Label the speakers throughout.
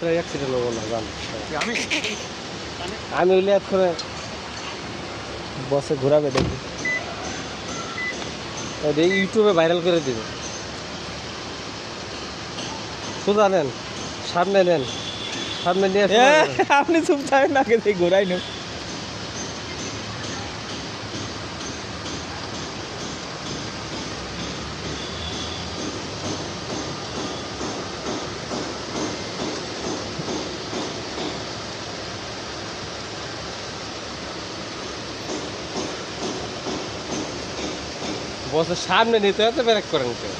Speaker 1: আপনার অ্যাক্সিডেন্ট হব না জান।
Speaker 2: আমি?
Speaker 1: আমি হইলে এক্ষণে বসে ঘোরাবে দেখি। ইউটিউবে ভাইরাল করে দিবে। সোজা নেন সামনে নেন সামনে নিয়ে।
Speaker 2: আপনি চুপ থাকেন আগে ঘোরাই নেব
Speaker 1: বসের সামনে নিতে এত ব্রেক করেন কেউ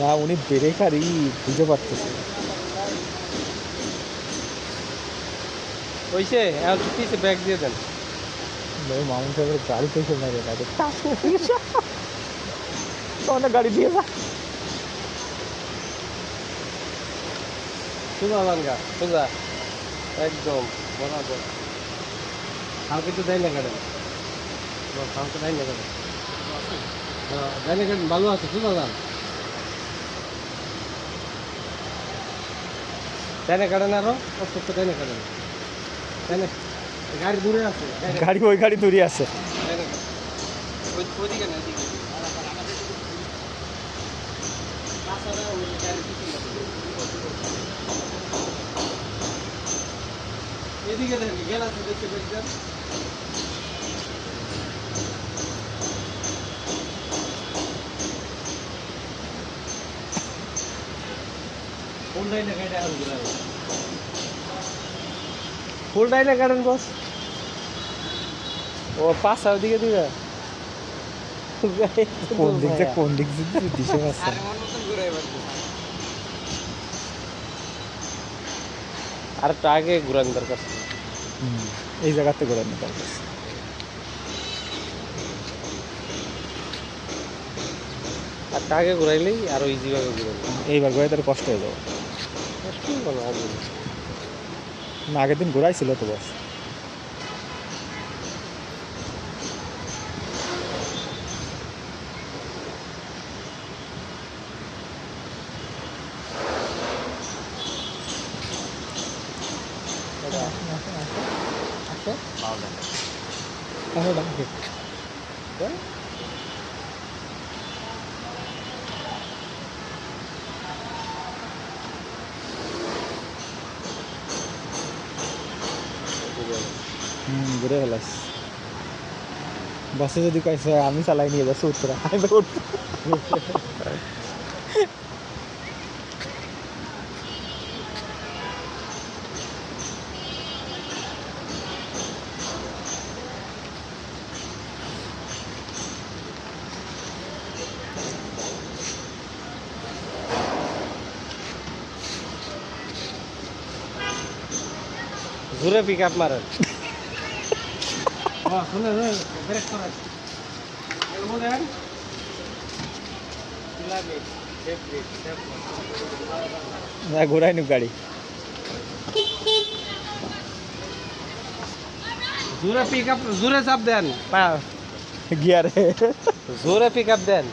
Speaker 2: না উনি ব্রেকারই বুঝতে পারতেছে।
Speaker 1: ওইসে এখন পিছিয়ে ব্যাগ দিয়ে দেন।
Speaker 2: মামুন সাহেবের গাড়ি থেকে মেরে না অনেক গাড়ি দিয়ে যা।
Speaker 1: সোজা যান গা সোজা। একদম বরাবর। কালকে তো দেয় না কাটেন কালকে দেয় না কাটেন দেয় ভালো আছে সোজা যান দেয় কাটেন আরও? কষ্ট তো কাটেন দেয় গাড়ি দূরে আছে।
Speaker 2: গাড়ি ওই গাড়ি দূরে আছে।
Speaker 1: এদিকে তাছাড়া ওই আছে। এদিকে দেখি গেলা দেখতে দেখছেন গাড়েন বস। ও পাঁচ দিকে দিবে।
Speaker 2: কোন দিক থেকে কোন দিক থেকে দিশে পাচ্ছে
Speaker 1: আর একটু আগে ঘুরান দরকার
Speaker 2: এই জায়গাতে ঘোরানো দরকার
Speaker 1: আর আগে ঘুরাইলেই আরও ইজি ভাবে ঘুরাইলে
Speaker 2: এইবার ঘোরাই তার কষ্ট হয়ে যাবে।
Speaker 1: কি বলো
Speaker 2: না আগের দিন ঘোরাইছিল তো বস। আসো घालास बसेस आधी काय सर आम्ही चालाय नाही बस उतरा. झुरे
Speaker 1: पिकअप मारत. আপ শুনে ব্রেক করেন এলবো দেন
Speaker 2: না ঘোরাই গাড়ি।
Speaker 1: জোরে পিক আপ জোরে চাপ দেন।
Speaker 2: গিয়ারে।
Speaker 1: জোরে পিক আপ দেন।